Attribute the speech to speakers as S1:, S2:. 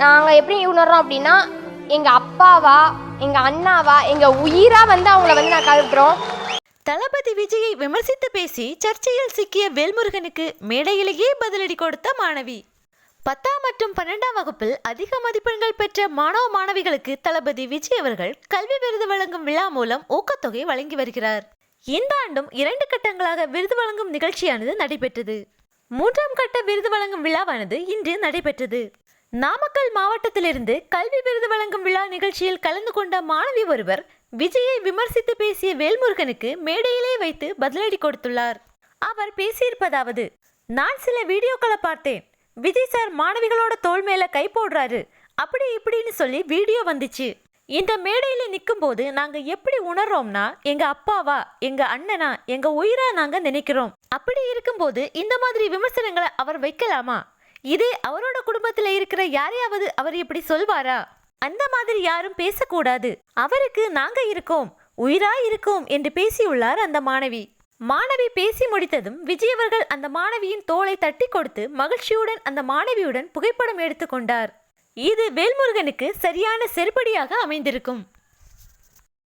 S1: நாங்கள் எப்படி உணர்றோம் அப்படின்னா எங்கள் அப்பாவா எங்கள் அண்ணாவா எங்கள் உயிராக வந்து அவங்கள வந்து நான் கருதுறோம்
S2: தளபதி விஜயை விமர்சித்து பேசி சர்ச்சையில் சிக்கிய வேல்முருகனுக்கு மேடையிலேயே பதிலடி கொடுத்த மாணவி. பத்தாம் மற்றும் பன்னெண்டாம் வகுப்பில் அதிக மதிப்பெண்கள் பெற்ற மாணவ மாணவிகளுக்கு தளபதி விஜய் அவர்கள் கல்வி விருது வழங்கும் விழா மூலம் ஊக்கத்தொகை வழங்கி வருகிறார். இந்த ஆண்டும் இரண்டு கட்டங்களாக விருது வழங்கும் நிகழ்ச்சியானது நடைபெற்றது. மூன்றாம் கட்ட விருது வழங்கும் விழாவானது இன்று நடைபெற்றது. நாமக்கல் மாவட்டத்திலிருந்து கல்வி விருது வழங்கும் விழா நிகழ்ச்சியில் கலந்து கொண்ட மாணவி ஒருவர் விஜயை விமர்சித்து பேசிய வேல்முருகனுக்கு மேடையிலே வைத்து பதிலடி கொடுத்துள்ளார். அவர் பேசியிருப்பதாவது நான் சில வீடியோக்களை பார்த்தேன். விஜய் சார் மாணவிகளோட தோல் மேல கை போடுறாரு. அப்படி இப்படின்னு சொல்லி வீடியோ வந்துச்சு. இந்த மேடையில நிக்கும்போது நாங்க எப்படி உணர்றோம்னா எங்க அப்பாவா எங்க அண்ணனா எங்க உயிரா நாங்க நினைக்கிறோம். அப்படி இருக்கும்போது இந்த மாதிரி விமர்சனங்களை அவர் வைக்கலாமா? இதே அவரோட குடும்பத்துல இருக்கிற யாரையாவது அவர் இப்படி சொல்வாரா? அந்த மாதிரி யாரும் பேசக்கூடாது. அவருக்கு நாங்க இருக்கோம் உயிரா இருக்கோம் என்று பேசியுள்ளார் அந்த மாணவி. மாணவி பேசி முடித்ததும் விஜய் அவர்கள் அந்த மாணவியின் தோளை தட்டி கொடுத்து மகிழ்ச்சியுடன் அந்த மாணவியுடன் புகைப்படம் எடுத்துக்கொண்டார் இது வேல்முருகனுக்கு சரியான செருப்படியாக அமைந்திருக்கும்.